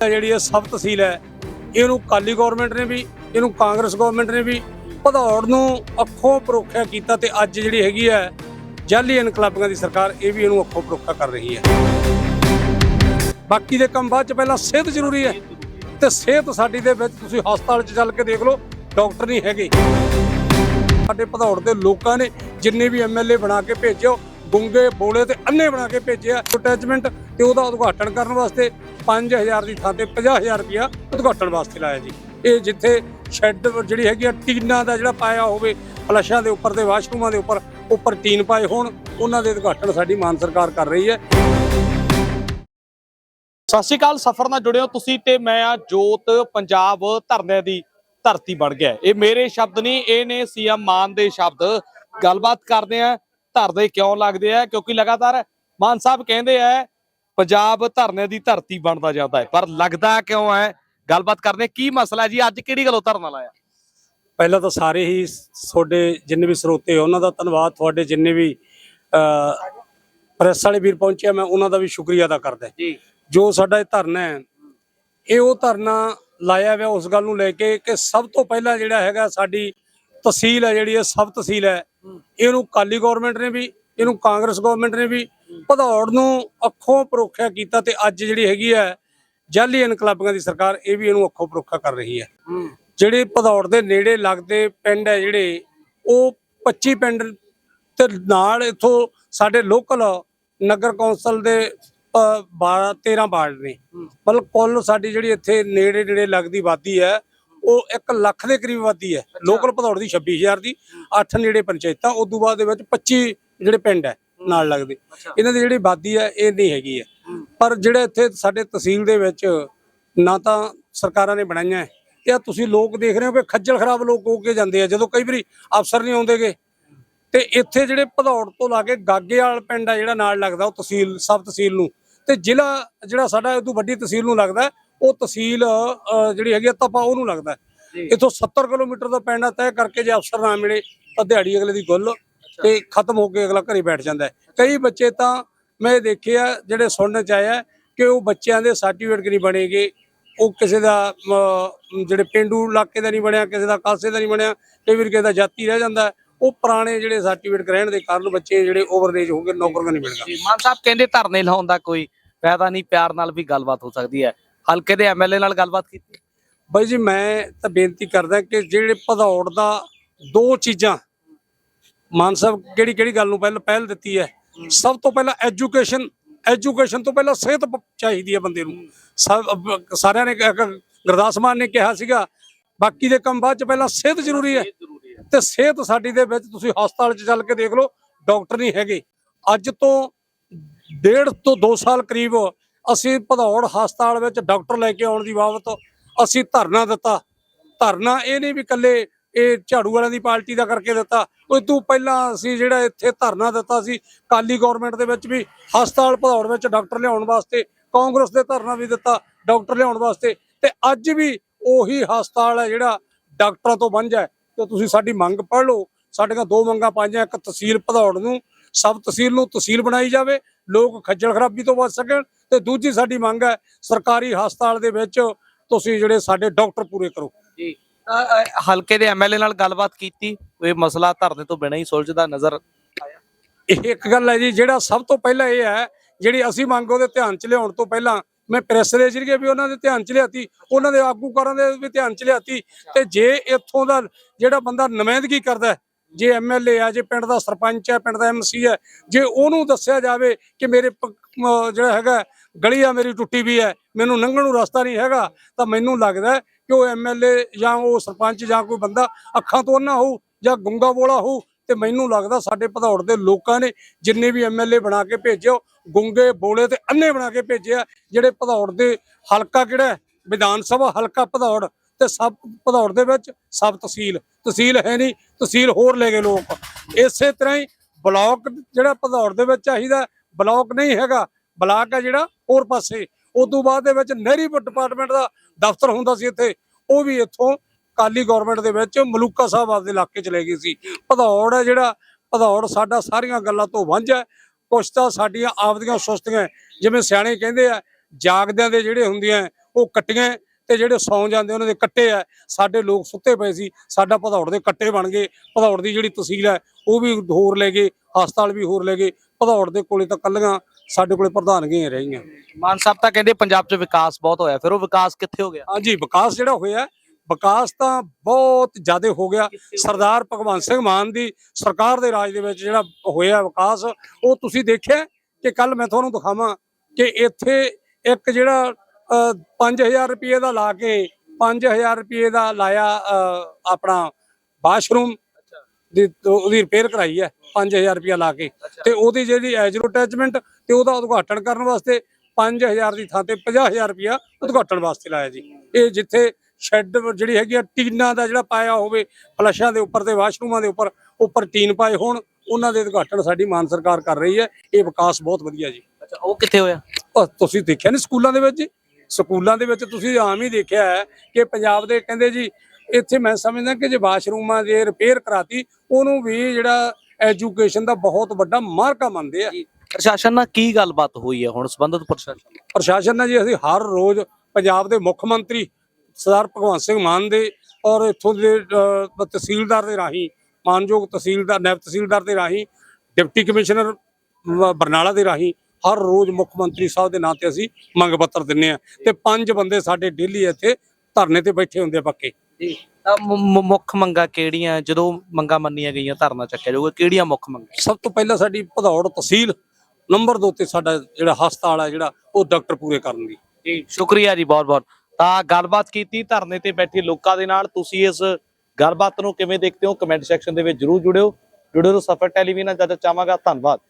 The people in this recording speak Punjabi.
ਜਿਹੜੀ ਇਹ ਸਬ ਤਹਿਸੀਲ ਹੈ, ਇਹਨੂੰ ਕਾਲੀ ਗਵਰਨਮੈਂਟ ਨੇ ਵੀ, ਇਹਨੂੰ ਕਾਂਗਰਸ ਗਵਰਨਮੈਂਟ ਨੇ ਵੀ ਭਦੌੜ ਨੂੰ ਅੱਖੋਂ ਪਰੋਖਿਆ ਕੀਤਾ ਤੇ ਅੱਜ ਜਿਹੜੀ ਹੈਗੀ ਹੈ ਜਾਲੀ ਇਨਕਲਾਬੀਆਂ ਦੀ ਸਰਕਾਰ ਇਹ ਵੀ ਇਹਨੂੰ ਅੱਖੋਂ ਪਰੋਖਾ ਕਰ ਰਹੀ ਹੈ। ਬਾਕੀ ਦੇ ਕੰਮ ਬਾਅਦ ਚ ਪਹਿਲਾਂ ਸਿਹਤ ਜ਼ਰੂਰੀ ਹੈ ਤੇ ਸਿਹਤ ਸਾਡੀ ਦੇ ਵਿੱਚ ਤੁਸੀਂ ਹਸਪਤਾਲ 'ਚ ਚੱਲ ਕੇ ਦੇਖ ਲਓ, ਡਾਕਟਰ ਨਹੀਂ ਹੈਗੇ। ਸਾਡੇ ਭਦੌੜ ਦੇ ਲੋਕਾਂ ਨੇ ਜਿੰਨੇ ਵੀ ਐਮਐਲਏ ਬਣਾ ਕੇ ਭੇਜਿਓ ਗੁੰਗੇ ਬੋਲੇ ਤੇ ਅੰਨੇ ਬਣਾ ਕੇ ਭੇਜਿਆ ਅਟੈਚਮੈਂਟ ਤੇ ਉਹਦਾ ਉਦਘਾਟਨ ਕਰਨ ਵਾਸਤੇ 5000 ਦੀ ਥਾਂ ਤੇ 50000 ਰੁਪਇਆ ਉਦਘਾਟਨ ਵਾਸਤੇ ਲਾਇਆ ਜੀ। ਇਹ ਜਿੱਥੇ ਸ਼ੈੱਡ ਜਿਹੜੀ ਹੈਗੀ ਆ, ਟੀਨਾਂ ਦਾ ਜਿਹੜਾ ਪਾਇਆ ਹੋਵੇ, ਫਲਸ਼ਾਂ ਦੇ ਉੱਪਰ ਤੇ ਵਾਸ਼ਰੂਮਾਂ ਦੇ ਉੱਪਰ ਉੱਪਰ ਟੀਨ ਪਾਏ ਹੋਣ, ਉਹਨਾਂ ਦੇ ਉਦਘਾਟਨ ਸਾਡੀ ਮਾਨ ਸਰਕਾਰ ਕਰ ਰਹੀ ਹੈ। ਸਤਿ ਸ਼੍ਰੀ ਅਕਾਲ, ਸਫਰ ਨਾਲ ਜੁੜਿਓ ਤੁਸੀਂ ਤੇ ਮੈਂ ਆ ਜੋਤ, ਪੰਜਾਬ ਧਰਨੇ ਦੀ ਧਰਤੀ ਬਣ ਗਿਆ। ਇਹ ਮੇਰੇ ਸ਼ਬਦ ਨਹੀਂ, ਇਹ ਨੇ ਸੀਐਮ ਮਾਨ ਦੇ ਸ਼ਬਦ। ਗੱਲਬਾਤ ਕਰਦੇ ਆ ਧਰਦੇ ਕਿਉਂ ਲੱਗਦੇ ਆ? ਕਿਉਂਕਿ ਲਗਾਤਾਰ ਮਾਨ ਸਾਹਿਬ ਕਹਿੰਦੇ ਆ ਪੰਜਾਬ ਧਰਨੇ ਦੀ ਧਰਤੀ ਬਣਦਾ ਜਾਂਦਾ ਹੈ। ਪਰ ਲੱਗਦਾ ਕਿਉਂ ਹੈ? ਗੱਲਬਾਤ ਕਰਦੇ। ਕੀ ਮਸਲਾ ਜੀ? ਅੱਜ ਕਿਹੜੀ ਗੱਲੋਂ ਧਰਨਾ ਲਾਇਆ? ਪਹਿਲਾਂ ਤਾਂ ਸਾਰੇ ਹੀ ਤੁਹਾਡੇ ਜਿੰਨੇ ਵੀ ਸਰੋਤੇ ਉਹਨਾਂ ਦਾ ਧੰਨਵਾਦ। ਤੁਹਾਡੇ ਜਿੰਨੇ ਵੀ ਪ੍ਰੈਸ ਵਾਲੇ ਵੀਰ ਪਹੁੰਚੇ ਆ, ਮੈਂ ਉਹਨਾਂ ਦਾ ਵੀ ਸ਼ੁਕਰੀਆ ਅਦਾ ਕਰਦਾ ਜੀ। ਜੋ ਸਾਡਾ ਇਹ ਧਰਨਾ ਹੈ ਇਹ ਉਹ ਧਰਨਾ ਲਾਇਆ ਹੋਇਆ ਉਸ ਗੱਲ ਨੂੰ ਲੈ ਕੇ ਕਿ ਸਭ ਤੋਂ ਪਹਿਲਾਂ ਜਿਹੜਾ ਹੈਗਾ ਸਾਡੀ ਤਹਿਸੀਲ ਹੈ ਜਿਹੜੀ ਇਹ ਸਬ ਤਹਿਸੀਲ ਹੈ ਇਹਨੂੰ ਕਾਲੀ ਗਵਰਨਮੈਂਟ ਨੇ ਵੀ ਇਹਨੂੰ ਕਾਂਗਰਸ ਗਵਰਨਮੈਂਟ ਨੇ ਵੀ ਭਦੌੜ ਨੂੰ ਅੱਖੋਂ ਪਰੋਖਿਆ ਕੀਤਾ ਤੇ ਅੱਜ ਜਿਹੜੀ ਹੈਗੀ ਹੈ ਜਾਲੀ ਇਨਕਲਾਬੀਆਂ ਦੀ ਸਰਕਾਰ ਇਹ ਵੀ ਇਹਨੂੰ ਅੱਖੋਂ ਪਰੋਖਾ ਕਰ ਰਹੀ ਹੈ। ਜਿਹੜੇ ਭਦੌੜ ਦੇ ਨੇੜੇ ਲੱਗਦੇ ਪਿੰਡ ਹੈ ਜਿਹੜੇ ਉਹ 25 ਪਿੰਡ ਤੇ ਨਾਲ ਇਥੋਂ ਸਾਡੇ ਲੋਕਲ ਨਗਰ ਕੌਂਸਲ ਦੇ 12 13 ਵਾਰਡ ਨੇ। ਮਤਲਬ ਕੁੱਲ ਸਾਡੀ ਜਿਹੜੀ ਇੱਥੇ ਨੇੜੇ ਨੇੜੇ ਲੱਗਦੀ ਵਾਦੀ ਹੈ ਉਹ 1 ਲੱਖ ਦੇ ਕਰੀਬ ਵਾਦੀ ਹੈ। ਲੋਕਲ ਭਦੌੜ ਦੀ 26000 ਦੀ 8 ਨੇੜੇ ਪੰਚਾਇਤਾਂ ਉਸ ਤੋਂ ਬਾਅਦ ਦੇ ਵਿੱਚ 25 ਜਿਹੜੇ ਪਿੰਡ ਹੈ ਨਾਲ ਲੱਗਦੇ। ਇਹਨਾਂ ਦੀ ਜਿਹੜੀ ਵਾਦੀ ਹੈ ਇਹ ਨਹੀਂ ਹੈਗੀ ਹੈ। ਪਰ ਜਿਹੜੇ ਇੱਥੇ ਸਾਡੇ ਤਹਿਸੀਲ ਦੇ ਵਿੱਚ ਨਾ ਤਾਂ ਸਰਕਾਰਾਂ ਨੇ ਬਣਾਈਆਂ ਹੈ, ਇਹ ਤੁਸੀਂ ਲੋਕ ਦੇਖ ਰਹੇ ਹੋ ਕਿ ਖੱਜਲ ਖਰਾਬ ਲੋਕ ਹੋ ਕੇ ਜਾਂਦੇ ਆ ਜਦੋਂ ਕਈ ਵਾਰੀ ਅਫਸਰ ਨਹੀਂ ਆਉਂਦੇਗੇ। ਤੇ ਇੱਥੇ ਜਿਹੜੇ ਭਦੌੜ ਤੋਂ ਲਾ ਕੇ ਗਾਗੇਵਾਲ ਪਿੰਡ ਆ ਜਿਹੜਾ ਨਾਲ ਲੱਗਦਾ ਉਹ ਤਹਿਸੀਲ ਸਬ ਤਹਿਸੀਲ ਨੂੰ। ਤੇ ਜ਼ਿਲ੍ਹਾ ਜਿਹੜਾ ਸਾਡਾ ਇਹ ਤੋਂ ਵੱਡੀ ਤਹਿਸੀਲ ਨੂੰ ਲੱਗਦਾ ਉਹ ਤਹਿਸੀਲ ਜਿਹੜੀ ਹੈਗੀ ਆ ਤਪਾ ਉਹਨੂੰ ਲੱਗਦਾ। ਇੱਥੋਂ 70 ਕਿਲੋਮੀਟਰ ਦਾ ਪਿੰਡ ਆ ਤੈਅ ਕਰਕੇ ਜੇ ਅਫਸਰ ਨਾ ਮਿਲੇ ਤਾਂ ਦਿਹਾੜੀ ਅਗਲੇ ਦੀ ਗੁੱਲ ਤੇ ਖਤਮ ਹੋ ਕੇ ਅਗਲਾ ਘਰੇ ਬੈਠ ਜਾਂਦਾ ਕਈ ਬੱਚੇ ਤਾਂ ਮੈਂ ਦੇਖਿਆ ਜਿਹੜੇ ਸੁਣਨ ਚ ਆਇਆ ਕਿ ਉਹ ਬੱਚਿਆਂ ਦੇ ਸਰਟੀਫਿਕੇਟ ਨਹੀਂ ਬਣੇਗੇ ਉਹ ਕਿਸੇ ਦਾ ਜਿਹੜੇ ਪਿੰਡੂ ਇਲਾਕੇ ਦਾ ਨਹੀਂ ਬਣਿਆ ਕਿਸੇ ਦਾ ਕਾਸੇ ਦਾ ਨਹੀਂ ਬਣਿਆ ਕਈ ਵਾਰ ਕਿਸੇ ਦਾ ਜਾਤੀ ਰਹਿ ਜਾਂਦਾ। ਉਹ ਪੁਰਾਣੇ ਜਿਹੜੇ ਸਰਟੀਫਿਕੇਟ ਰਹਿਣ ਦੇ ਕਾਰਨ ਬੱਚੇ ਜਿਹੜੇ ਓਵਰਏਜ ਹੋ ਗਏ ਨੌਕਰੀਆਂ ਨਹੀਂ ਮਿਲਦਾ ਮਾਨ ਸਾਹਿਬ ਕਹਿੰਦੇ ਧਰਨੇ ਲਾਉਣ ਦਾ ਕੋਈ ਫਾਇਦਾ ਨਹੀਂ ਪਿਆਰ ਨਾਲ ਵੀ ਗੱਲਬਾਤ ਹੋ ਸਕਦੀ ਹੈ ਹਲਕੇ ਦੇ ਐਮਐਲਏ ਨਾਲ ਗੱਲਬਾਤ ਕੀਤੀ? ਬਾਈ ਜੀ ਮੈਂ ਤਾਂ ਬੇਨਤੀ ਕਰਦਾ ਕਿ ਜਿਹੜੇ ਭਦੌੜ ਦਾ ਦੋ ਚੀਜ਼ਾਂ ਮਾਨ ਸਾਹਿਬ ਕਿਹੜੀ ਕਿਹੜੀ ਗੱਲ ਨੂੰ ਪਹਿਲ ਪਹਿਲ ਦਿੱਤੀ ਹੈ ਸਭ ਤੋਂ ਪਹਿਲਾਂ ਐਜੂਕੇਸ਼ਨ ਐਜੂਕੇਸ਼ਨ ਤੋਂ ਪਹਿਲਾਂ ਸਿਹਤ ਚਾਹੀਦੀ ਹੈ ਬੰਦੇ ਨੂੰ। ਸਾਰਿਆਂ ਨੇ ਗੁਰਦਾਸ ਮਾਨ ਨੇ ਕਿਹਾ ਸੀਗਾ ਬਾਕੀ ਦੇ ਕੰਮ ਬਾਅਦ ਚ ਪਹਿਲਾਂ ਸਿਹਤ ਜ਼ਰੂਰੀ ਹੈ। ਤੇ ਸਿਹਤ ਸਾਡੀ ਦੇ ਵਿੱਚ ਤੁਸੀਂ ਹਸਪਤਾਲ 'ਚ ਚੱਲ ਕੇ ਦੇਖ ਲਓ ਡਾਕਟਰ ਨਹੀਂ ਹੈਗੇ। ਅੱਜ ਤੋਂ ਡੇਢ ਤੋਂ 2 ਸਾਲ ਕਰੀਬ ਅਸੀਂ ਭਦੌੜ ਹਸਪਤਾਲ ਵਿੱਚ ਡਾਕਟਰ ਲੈ ਕੇ ਆਉਣ ਦੀ ਬਾਬਤ ਅਸੀਂ ਧਰਨਾ ਦਿੱਤਾ। ਧਰਨਾ ਇਹ ਨਹੀਂ ਵੀ ਕੱਲੇ ਇਹ ਝਾੜੂ ਵਾਲਿਆਂ ਦੀ ਪਾਰਟੀ ਦਾ ਕਰਕੇ ਦਿੱਤਾ। ਉਹ ਤੋਂ ਪਹਿਲਾਂ ਅਸੀਂ ਜਿਹੜਾ ਇੱਥੇ ਧਰਨਾ ਦਿੱਤਾ ਸੀ ਕਾਲੀ ਗਵਰਨਮੈਂਟ ਦੇ ਵਿੱਚ ਵੀ ਹਸਪਤਾਲ ਭਦੌੜ ਵਿੱਚ ਡਾਕਟਰ ਲਿਆਉਣ ਵਾਸਤੇ, ਕਾਂਗਰਸ ਦੇ ਧਰਨਾ ਵੀ ਦਿੱਤਾ ਡਾਕਟਰ ਲਿਆਉਣ ਵਾਸਤੇ। ਤੇ ਅੱਜ ਵੀ ਉਹੀ ਹਸਪਤਾਲ ਹੈ ਜਿਹੜਾ ਡਾਕਟਰਾਂ ਤੋਂ ਵਾਂਝਾ ਹੈ। ਤੇ ਤੁਸੀਂ ਸਾਡੀ ਮੰਗ ਪੜ੍ਹ ਲਓ। ਸਾਡੀਆਂ ਦੋ ਮੰਗਾਂ ਪਾਈਆਂ, ਇੱਕ ਤਹਿਸੀਲ ਭਦੌੜ ਨੂੰ ਸਬ ਤਹਿਸੀਲ ਨੂੰ ਤਹਿਸੀਲ ਬਣਾਈ ਜਾਵੇ ਲੋਕ ਖੱਜਲ ਖਰਾਬੀ ਤੋਂ ਬਚ ਸਕਣ ਤੇ ਦੂਜੀ ਸਾਡੀ ਮੰਗ ਹੈ ਸਰਕਾਰੀ ਹਸਪਤਾਲ ਦੇ ਵਿੱਚ ਤੁਸੀਂ ਜਿਹੜੇ ਸਾਡੇ ਡਾਕਟਰ ਪੂਰੇ ਕਰੋ। ਜੀ। ਹਲਕੇ ਦੇ ਐਮਐਲਏ ਨਾਲ ਗੱਲਬਾਤ ਕੀਤੀ ਇਹ ਮਸਲਾ ਧਰਨੇ ਤੋਂ ਬਿਨਾਂ ਹੀ ਸੁਲਝਦਾ ਨਜ਼ਰ ਆਇਆ। ਇਹ ਇੱਕ ਗੱਲ ਹੈ ਜੀ ਜਿਹੜਾ ਸਭ ਤੋਂ ਪਹਿਲਾਂ ਇਹ ਹੈ ਜਿਹੜੀ ਅਸੀਂ ਮੰਗ ਉਹਦੇ ਧਿਆਨ ਚ ਲਿਆਉਣ ਤੋਂ ਪਹਿਲਾਂ ਮੈਂ ਪ੍ਰੈਸ ਦੇ ਜਰੀਏ ਵੀ ਉਹਨਾਂ ਦੇ ਧਿਆਨ ਚ ਲਿਆਤੀ ਉਹਨਾਂ ਦੇ ਆਗੂਕਾਰਾਂ ਦੇ ਵੀ ਧਿਆਨ ਚ ਲਿਆਤੀ ਤੇ ਜੇ ਇੱਥੋਂ ਦਾ ਜਿਹੜਾ ਬੰਦਾ ਨੁਮਾਇੰਦਗੀ ਕਰਦਾ ਜੇ ਐਮਐਲਏ ਆ, ਜੇ ਪਿੰਡ ਦਾ ਸਰਪੰਚ ਹੈ ਪਿੰਡ ਦਾ ਐਮਸੀ ਹੈ ਜੇ ਉਹਨੂੰ ਦੱਸਿਆ ਜਾਵੇ ਕਿ ਮੇਰੇ ਪ- ਜਿਹੜਾ ਹੈਗਾ ਗਲੀ ਆ ਮੇਰੀ ਟੁੱਟੀ ਵੀ ਹੈ, ਮੈਨੂੰ ਲੰਘਣ ਨੂੰ ਰਸਤਾ ਨਹੀਂ ਹੈਗਾ, ਤਾਂ ਮੈਨੂੰ ਲੱਗਦਾ ਕਿ ਉਹ ਐਮਐਲਏ ਜਾਂ ਉਹ ਸਰਪੰਚ ਜਾਂ ਕੋਈ ਬੰਦਾ ਅੱਖਾਂ ਤੋਂ ਅੰਨਾ ਹੋਊ ਜਾਂ ਗੁੰਗਾ ਬੋਲਾ ਹੋਊ, ਤੇ ਮੈਨੂੰ ਲੱਗਦਾ ਸਾਡੇ ਭਦੌੜ ਦੇ ਲੋਕਾਂ ਨੇ ਜਿੰਨੇ ਵੀ ਐਮਐਲਏ ਬਣਾ ਕੇ ਭੇਜਿਓ ਗੁੰਗੇ, ਬੋਲੇ ਤੇ ਅੰਨੇ ਬਣਾ ਕੇ ਭੇਜਿਆ, ਜਿਹੜੇ ਭਦੌੜ ਦੇ ਹਲਕਾ ਕਿਹੜਾ ਵਿਧਾਨ ਸਭਾ ਹਲਕਾ ਭਦੌੜ ਤੇ ਸਭ ਭਦੌੜ ਦੇ ਵਿੱਚ ਸਭ ਤਹਿਸੀਲ। ਤਹਿਸੀਲ ਹੈ ਨਹੀਂ ਤਹਿਸੀਲ ਹੋਰ ਲੈ ਗਏ ਲੋਕ। ਇਸੇ ਤਰ੍ਹਾਂ ਹੀ ਬਲਾਕ ਜਿਹੜਾ ਭਦੌੜ ਦੇ ਵਿੱਚ ਚਾਹੀਦਾ ਬਲਾਕ ਨਹੀਂ ਹੈਗਾ ਬਲਾਕ ਹੈ ਜਿਹੜਾ ਹੋਰ ਪਾਸੇ। ਉਸ ਤੋਂ ਬਾਅਦ ਦੇ ਵਿੱਚ ਨਹਿਰੀ ਡਿਪਾਰਟਮੈਂਟ ਦਾ ਦਫ਼ਤਰ ਹੁੰਦਾ ਸੀ ਇੱਥੇ। ਉਹ ਵੀ ਇੱਥੋਂ ਕਾਲੀ ਗਵਰਨਮੈਂਟ ਦੇ ਵਿੱਚ ਮਲੂਕਾ ਸਾਹਿਬ ਆਪਦੇ ਇਲਾਕੇ ਚ ਲੈ ਗਈ ਸੀ। ਭਦੌੜ ਹੈ ਜਿਹੜਾ ਭਦੌੜ ਸਾਡਾ ਸਾਰੀਆਂ ਗੱਲਾਂ ਤੋਂ ਵਾਂਝਾ ਹੈ। ਕੁਛ ਤਾਂ ਸਾਡੀਆਂ ਆਪਦੀਆਂ ਸੁਸਤੀਆਂ ਜਿਵੇਂ ਸਿਆਣੇ ਕਹਿੰਦੇ ਆ ਜਾਗਦਿਆਂ ਦੇ ਜਿਹੜੇ ਹੁੰਦੀਆਂ ਹੈ, ਉਹ ਕੱਟੀਆਂ ਤੇ ਜਿਹੜੇ ਸੌਂ ਜਾਂਦੇ ਉਹਨਾਂ ਦੇ ਕੱਟੇ ਆ। ਸਾਡੇ ਲੋਕ ਸੁੱਤੇ ਪਏ ਸੀ। ਸਾਡਾ ਭਦੌੜ ਦੇ ਕੱਟੇ ਬਣ ਗਏ। ਭਦੌੜ ਦੀ ਜਿਹੜੀ ਤਹਿਸੀਲ ਹੈ ਉਹ ਵੀ ਹੋਰ ਲੈ ਗਏ ਹਸਪਤਾਲ ਵੀ ਹੋਰ ਲੈ ਗਏ। ਭਦੌੜ ਦੇ ਕੋਲੇ ਤਾਂ ਕੱਲੀਆਂ ਸਾਡੇ ਕੋਲੇ ਪ੍ਰਧਾਨਗੀਆਂ ਰਹਿ ਗਈਆਂ ਮਾਨ ਸਾਹਿਬ ਤਾਂ ਕਹਿੰਦੇ ਪੰਜਾਬ 'ਚ ਵਿਕਾਸ ਬਹੁਤ ਹੋਇਆ। ਫਿਰ ਉਹ ਵਿਕਾਸ ਕਿੱਥੇ ਹੋ ਗਿਆ? ਹਾਂਜੀ ਵਿਕਾਸ ਜਿਹੜਾ ਹੋਇਆ ਵਿਕਾਸ ਤਾਂ ਬਹੁਤ ਜ਼ਿਆਦਾ ਹੋ ਗਿਆ। ਸਰਦਾਰ ਭਗਵੰਤ ਸਿੰਘ ਮਾਨ ਦੀ ਸਰਕਾਰ ਦੇ ਰਾਜ ਦੇ ਵਿੱਚ ਜਿਹੜਾ ਹੋਇਆ ਵਿਕਾਸ ਉਹ ਤੁਸੀਂ ਦੇਖਿਆ ਕਿ ਕੱਲ ਮੈਂ ਤੁਹਾਨੂੰ ਦਿਖਾਵਾਂ ਕਿ ਇੱਥੇ ਇੱਕ ਜਿਹੜਾ 5000 ਰੁਪਏ ਦਾ ਲਾ ਕੇ 5000 ਰੁਪਏ ਦਾ ਲਾਇਆ ਆਪਣਾ ਵਾਸ਼ਰੂਮ ਦੀ ਉਹਦੀ ਰਿਪੇਅਰ ਕਰਾਈ ਹੈ 5000 ਰੁਪਏ ਲਾ ਕੇ। ਤੇ ਉਹਦੀ ਜਿਹੜੀ ਐਜਰੋ ਅਟੈਚਮੈਂਟ ਤੇ ਉਹਦਾ ਉਦਘਾਟਨ ਕਰਨ ਵਾਸਤੇ 5000 ਦੀ ਥਾਂ ਤੇ 50000 ਰੁਪਇਆ ਉਦਘਾਟਨ ਵਾਸਤੇ ਲਾਇਆ ਜੀ। ਇਹ ਜਿੱਥੇ ਸ਼ੈੱਡ ਜਿਹੜੀ ਹੈਗੀ ਆ ਟੀਨਾਂ ਦਾ ਜਿਹੜਾ ਪਾਇਆ ਹੋਵੇ ਫਲਸ਼ਾਂ ਦੇ ਉੱਪਰ ਤੇ ਵਾਸ਼ਰੂਮਾਂ ਦੇ ਉੱਪਰ ਉੱਪਰ ਟੀਨ ਪਾਏ ਹੋਣ ਉਹਨਾਂ ਦੇ ਉਦਘਾਟਨ ਸਾਡੀ ਮਾਨ ਸਰਕਾਰ ਕਰ ਰਹੀ ਹੈ। ਇਹ ਵਿਕਾਸ ਬਹੁਤ ਵਧੀਆ ਜੀ। ਅੱਛਾ ਉਹ ਕਿੱਥੇ ਹੋਇਆ? ਤੁਸੀਂ ਦੇਖਿਆ ਨਹੀਂ ਸਕੂਲਾਂ ਦੇ ਵਿੱਚ ਜੀ? ਸਕੂਲਾਂ ਦੇ ਵਿੱਚ ਤੁਸੀਂ ਆਮ ਹੀ ਦੇਖਿਆ ਹੈ ਕਿ ਪੰਜਾਬ ਦੇ ਕਹਿੰਦੇ ਜੀ ਇੱਥੇ ਮੈਂ ਸਮਝਦਾ ਕਿ ਜੇ ਵਾਸ਼ਰੂਮਾਂ ਦੇ ਰਿਪੇਅਰ ਕਰਾਤੀ ਉਹਨੂੰ ਵੀ ਜਿਹੜਾ ਐਜੂਕੇਸ਼ਨ ਦਾ ਬਹੁਤ ਵੱਡਾ ਮਾਰਕਾ ਮੰਨਦੇ ਆ ਪ੍ਰਸ਼ਾਸਨ ਨਾਲ ਕੀ ਗੱਲਬਾਤ ਹੋਈ ਹੈ ਹੁਣ ਸੰਬੰਧਿਤ ਪ੍ਰਸ਼ਾਸਨ? ਪ੍ਰਸ਼ਾਸਨ ਨਾਲ ਜੀ ਅਸੀਂ ਹਰ ਰੋਜ਼ ਪੰਜਾਬ ਦੇ ਮੁੱਖ ਮੰਤਰੀ ਸਰਦਾਰ ਭਗਵੰਤ ਸਿੰਘ ਮਾਨ ਦੇ ਔਰ ਇੱਥੋਂ ਦੇ ਤਹਿਸੀਲਦਾਰ ਦੇ ਰਾਹੀਂ ਮਾਨਯੋਗ ਤਹਿਸੀਲਦਾਰ ਨਾਇਬ ਤਹਿਸੀਲਦਾਰ ਦੇ ਰਾਹੀਂ ਡਿਪਟੀ ਕਮਿਸ਼ਨਰ ਬਰਨਾਲਾ ਦੇ ਰਾਹੀਂ ਹਰ ਰੋਜ਼ ਮੁੱਖ ਮੰਤਰੀ ਸਾਹਿਬ ਦੇ ਨਾਂ ਤੇ ਅਸੀਂ ਮੰਗ ਪੱਤਰ ਦਿੰਨੇ ਆ ਤੇ ਪੰਜ ਬੰਦੇ ਸਾਡੇ ਡੇਲੀ ਇੱਥੇ ਧਰਨੇ ਤੇ ਬੈਠੇ ਹੁੰਦੇ ਆ ਪੱਕੇ। ਜੀ ਤਾਂ ਮੁੱਖ ਮੰਗਾਂ ਕਿਹੜੀਆਂ ਜਦੋਂ ਮੰਗਾਂ ਮੰਨੀਆਂ ਗਈਆਂ ਧਰਨਾ ਚੱਕਿਆ ਜਾਊਗਾ ਕਿਹੜੀਆਂ ਮੁੱਖ ਮੰਗਾਂ? ਸਭ ਤੋਂ ਪਹਿਲਾਂ ਸਾਡੀ ਭਦੌੜ ਤਹਿਸੀਲ ਨੰਬਰ 2 ਤੇ ਸਾਡਾ ਜਿਹੜਾ ਹਸਪਤਾਲ ਹੈ ਜਿਹੜਾ ਉਹ ਡਾਕਟਰ ਪੂਰੇ ਕਰਨ ਦੀ। ਜੀ ਸ਼ੁਕਰੀਆ ਜੀ ਬਹੁਤ ਬਹੁਤ। ਤਾਂ ਗੱਲਬਾਤ ਕੀਤੀ ਧਰਨੇ ਤੇ ਬੈਠੇ ਲੋਕਾਂ ਦੇ ਨਾਲ ਤੁਸੀਂ ਇਸ ਗੱਲਬਾਤ ਨੂੰ ਕਿਵੇਂ ਦੇਖਦੇ ਹੋ? ਕਮੈਂਟ ਸੈਕਸ਼ਨ ਦੇ ਵਿੱਚ ਜਰੂਰ ਜੁੜਿਓ। ਜੁੜੇ ਰਹੋ ਸਫਰ ਟੈਲੀਵਿਜ਼ਨ ਨਾਲ ਜਦ ਚਾਹਾਂਗਾ ਧੰਨਵਾਦ।